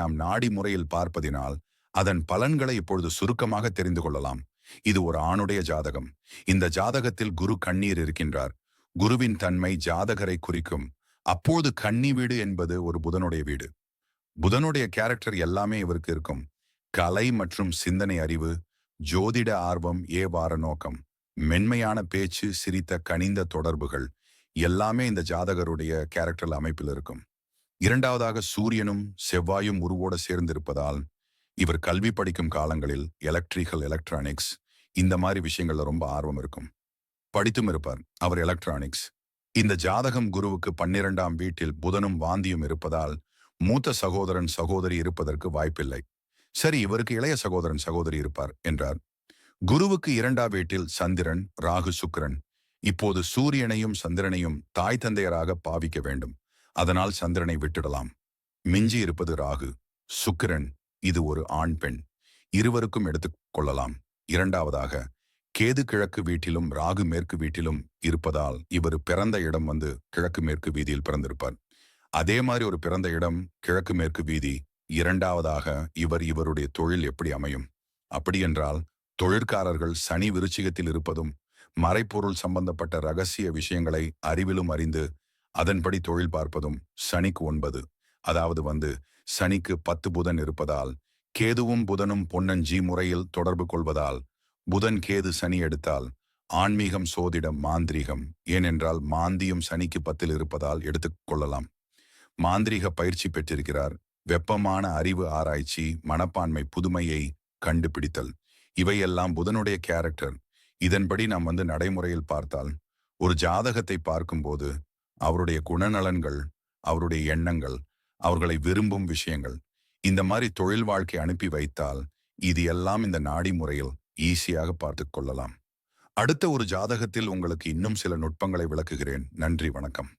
நாம் நாடி முறையில் பார்ப்பதினால் அதன் பலன்களை இப்பொழுது சுருக்கமாக தெரிந்து கொள்ளலாம். இது ஒரு ஆணுடைய ஜாதகம். இந்த ஜாதகத்தில் குரு கண்ணீர் இருக்கின்றார். குருவின் தன்மை ஜாதகரை குறிக்கும். அப்போது கன்னி வீடு என்பது ஒரு புதனுடைய வீடு. புதனுடைய கேரக்டர் எல்லாமே இவருக்கு இருக்கும். கலை மற்றும் சிந்தனை அறிவு ஜோதிட ஆர்வம் ஏவார நோக்கம் மென்மையான பேச்சு சிரித்த கனிந்த தொடர்புகள் எல்லாமே இந்த ஜாதகருடைய கேரக்டர் அமைப்பில் இருக்கும். இரண்டாவதாக சூரியனும் செவ்வாயும் உருவோட சேர்ந்திருப்பதால் இவர் கல்வி படிக்கும் காலங்களில் எலக்ட்ரிக்கல் எலக்ட்ரானிக்ஸ் இந்த மாதிரி விஷயங்கள்ல ரொம்ப ஆர்வம் இருக்கும். படித்தும் இருப்பார் அவர் எலக்ட்ரானிக்ஸ் இந்த ஜாதகம் குருவுக்கு பன்னிரெண்டாம் வீட்டில் புதனும் வாந்தியும் இருப்பதால் மூத்த சகோதரன் சகோதரி இருப்பதற்கு வாய்ப்பில்லை. சரி இவருக்கு இளைய சகோதரன் சகோதரி இருப்பார் என்றார். குருவுக்கு இரண்டாம் வீட்டில் சந்திரன் ராகு சுக்கிரன். இப்போது சூரியனையும் சந்திரனையும் தாய் தந்தையராக பாவிக்க வேண்டும். அதனால் சந்திரனை விட்டுடலாம். மிஞ்சி இருப்பது ராகு. சுக்கிரன் இது ஒரு ஆண் பெண். இருவருக்கும் எடுத்துக் கொள்ளலாம். இரண்டாவதாக கேது கிழக்கு வீட்டிலும் ராகு மேற்கு வீட்டிலும் இருப்பதால் இவர் பிறந்த இடம் வந்து கிழக்கு மேற்கு வீதியில் பிறந்திருப்பார். அதே மாதிரி ஒரு பிறந்த இடம் கிழக்கு மேற்கு வீதி. இரண்டாவதாக இவர் இவருடைய தொழில் எப்படி அமையும்? அப்படியென்றால் தொழிற்காரர்கள் சனி விருச்சிகத்தில் இருப்பதும் மறைப்பொருள் சம்பந்தப்பட்ட ரகசிய விஷயங்களை அறிவிலும் அறிந்து அதன்படி தொழில் பார்ப்பதும் சனிக்கு ஒன்பது. அதாவது வந்து சனிக்கு பத்து புதன் இருப்பதால் கேதுவும் புதனும் பொன்னஞ்சி முறையில் தொடர்பு கொள்வதால் புதன் கேது சனி எடுத்தால் ஆன்மீகம் சோதிடம் மாந்திரீகம். ஏனென்றால் மாந்தியும் சனிக்கு பத்தில் இருப்பதால் எடுத்துக்கொள்ளலாம் கொள்ளலாம். மாந்திரீக பயிற்சி பெற்றிருக்கிறார். வெப்பமான அறிவு ஆராய்ச்சி மனப்பான்மை புதுமையை கண்டுபிடித்தல். இவையெல்லாம் புதனுடைய கேரக்டர். இதன்படி நாம் வந்து நடைமுறையில் பார்த்தால் ஒரு ஜாதகத்தை பார்க்கும்போது அவருடைய குணநலன்கள் அவருடைய எண்ணங்கள் அவர்களை விரும்பும் விஷயங்கள் இந்த மாதிரி தொழில் வாழ்க்கை அனுப்பி வைத்தால் இது எல்லாம் இந்த நாடி முறையில் ஈஸியாக பார்த்து கொள்ளலாம். அடுத்த ஒரு ஜாதகத்தில் உங்களுக்கு இன்னும் சில நுட்பங்களை விளக்குகிறேன். நன்றி வணக்கம்.